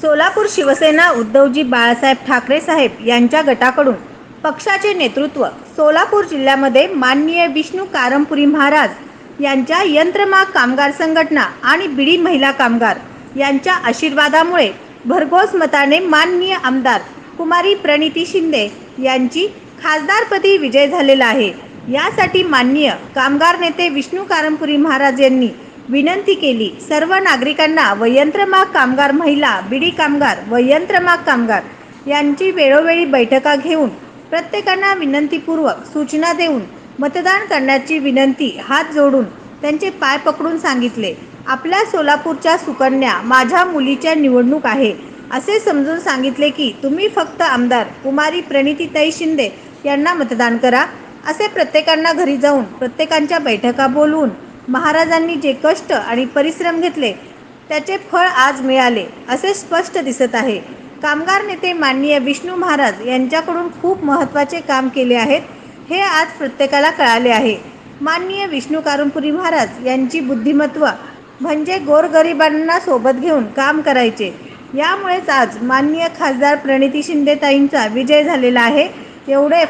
सोलापूर शिवसेना उद्धवजी बाळासाहेब ठाकरे साहेब यांच्या गटाकडून पक्षाचे नेतृत्व सोलापूर जिल्ह्यामध्ये माननीय विष्णू कारंपुरी महाराज यांच्या यंत्रमाग कामगार संघटना आणि बिडी महिला कामगार यांच्या आशीर्वादामुळे भरघोस मताने माननीय आमदार कुमारी प्रणिती शिंदे यांची खासदारपदी विजय झालेला आहे. यासाठी माननीय कामगार नेते विष्णू कारंपुरी महाराज यांनी विनंती केली. सर्व नागरिकांना व यंत्रमाग कामगार महिला बिडी कामगार व यंत्रमाग कामगार यांची वेळोवेळी बैठका घेऊन प्रत्येकांना विनंतीपूर्वक सूचना देऊन मतदान करण्याची विनंती हात जोडून त्यांचे पाय पकडून सांगितले. आपल्या सोलापूरच्या सुकन्या माझ्या मुलीच्या निवडणूक आहे. असे समजून सांगितले की तुम्ही फक्त आमदार कुमारी प्रणितीताई शिंदे यांना मतदान करा. असे प्रत्येकांना घरी जाऊन प्रत्येकांच्या बैठका बोलवून महाराजांनी जे कष्ट आणि परिश्रम घेतले त्याचे फळ आज मिळाले असे स्पष्ट दिसत आहे. कामगार नेते माननीय विष्णू महाराज यांच्याकडून खूप महत्त्वाचे काम केले आहेत हे आज प्रत्येकाला कळाले आहे. माननीय विष्णू कारंपुरी महाराज यांची बुद्धिमत्व म्हणजे गोरगरिबांना सोबत घेऊन काम करायचे. यामुळेच आज माननीय खासदार प्रणिती शिंदेताईंचा विजय झालेला आहे. एवढे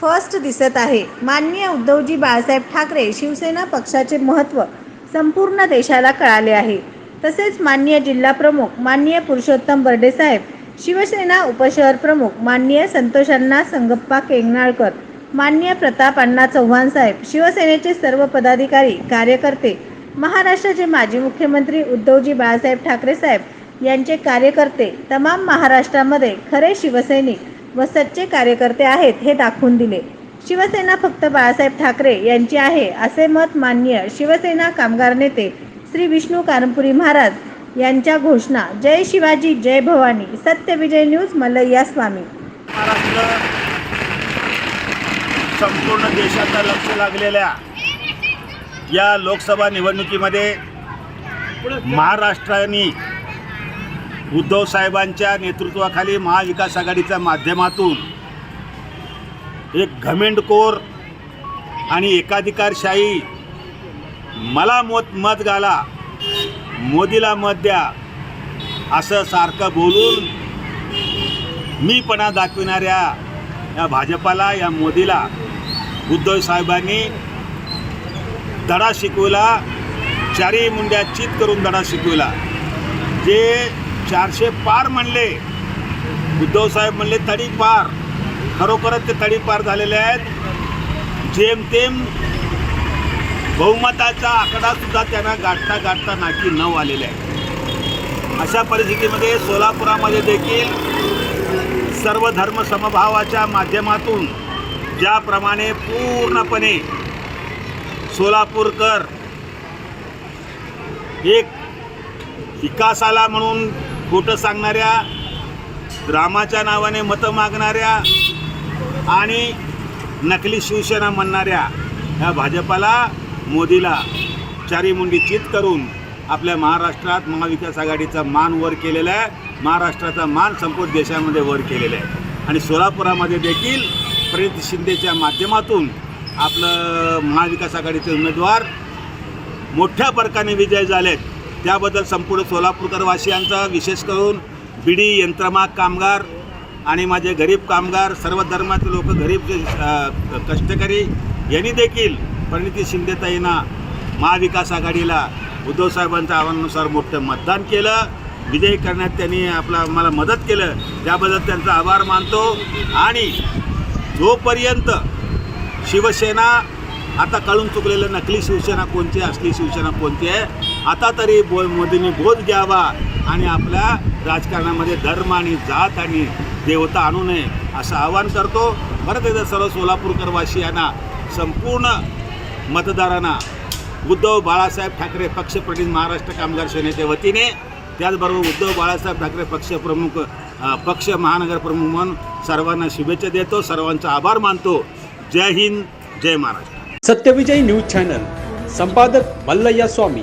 फर्स्ट दिसत आहे. माननीय उद्धवजी बाळासाहेब ठाकरे शिवसेना पक्षाचे महत्त्व संपूर्ण देशाला कळाले आहे. तसेच माननीय जिल्हाप्रमुख माननीय पुरुषोत्तम बर्डेसाहेब शिवसेना उपशहर प्रमुख माननीय संतोषांना संगप्पा केंगनाळकर माननीय प्रताप अण्णा चव्हाण साहेब शिवसेनेचे सर्व पदाधिकारी कार्यकर्ते महाराष्ट्राचे माजी मुख्यमंत्री उद्धवजी बाळासाहेब ठाकरे साहेब यांचे कार्यकर्ते तमाम महाराष्ट्रामध्ये खरे शिवसैनिक व सच्चे कार्यकर्ते आहेत हे दाखवून दिले. शिवसेना फक्त बाळासाहेब ठाकरे यांची आहे असे मत मान्य शिवसेना कामगार नेते श्री विष्णू कानपुरी महाराज यांच्या घोषणा. जय शिवाजी जय भवानी. सत्यविजय न्यूज मल्लय्या स्वामी. महाराष्ट्र संपूर्ण देशाचा लक्ष लागलेल्या या लोकसभा निवडणुकीमध्ये महाराष्ट्राने उद्धव साहेबांच्या नेतृत्वाखाली महाविकास आघाडीच्या माध्यमातून एक घमेंडकोर आणि एकाधिकारशाही मला मत मत घाला मोदीला मत द्या असं सारखं बोलून मीपणा दाखविणाऱ्या या भाजपाला या मोदीला उद्धव साहेबांनी धडा शिकवला चारी मुंड्या चित करून धडा शिकवला. जे चारशे पार म्हणले. उद्धव साहेब म्हणले तडी पार. खरोखरच ते तडी पार झालेले आहेत. जेमतेम बहुमताचा आकडा सुद्धा त्यांना गाठता गाठता नाकी न आलेले आहे अशा परिस्थितीमध्ये सोलापुरामध्ये देखील सर्व धर्म समभावाच्या माध्यमातून ज्याप्रमाणे पूर्णपणे सोलापूरकर एक विकासाला म्हणून खोटं सांगणाऱ्या रामाच्या नावाने मतं मागणाऱ्या आणि नकली शिवसेना म्हणणाऱ्या ह्या भाजपाला मोदीला चारी मुंडी चित करून आपल्या महाराष्ट्रात महाविकास आघाडीचा मान वर केलेला आहे. महाराष्ट्राचा मान संपूर्ण देशामध्ये वर केलेला आहे. आणि सोलापुरामध्ये देखील प्रणित शिंदेच्या माध्यमातून आपलं महाविकास आघाडीचे उमेदवार मोठ्या फरकाने विजय झालेत. त्याबद्दल संपूर्ण सोलापूरकरवासियांचा विशेष करून बिडी यंत्रमाग कामगार आणि माझे गरीब कामगार सर्व धर्माचे लोक गरीब कष्टकरी यांनी देखील परिणिती शिंदेताईंना महाविकास आघाडीला उद्धव साहेबांच्या आव्हानानुसार मोठं मतदान केलं. विजयी करण्यात त्यांनी आपला मला मदत केलं. त्याबद्दल त्यांचा आभार मानतो. आणि जोपर्यंत शिवसेना आता कळून चुकलेलं नकली शिवसेना कोणती असली शिवसेना कोणती आहे आता तरी बो मोदींनी बोध घ्यावा आणि आपल्या राजकारणामध्ये धर्म आणि जात आणि देवता आणू नये असं आवाहन करतो. परत एकदा सर्व सोलापूरकर वासियांना संपूर्ण मतदारांना उद्धव बाळासाहेब ठाकरे पक्षप्रणित महाराष्ट्र कामगार सेनेच्या वतीने त्याचबरोबर उद्धव बाळासाहेब ठाकरे पक्षप्रमुख पक्ष महानगर प्रमुख म्हणून सर्वांना शुभेच्छा देतो. सर्वांचा आभार मानतो. जय हिंद जय महाराष्ट्र. सत्यविजय न्यूज चॅनल संपादक मल्लय्या स्वामी.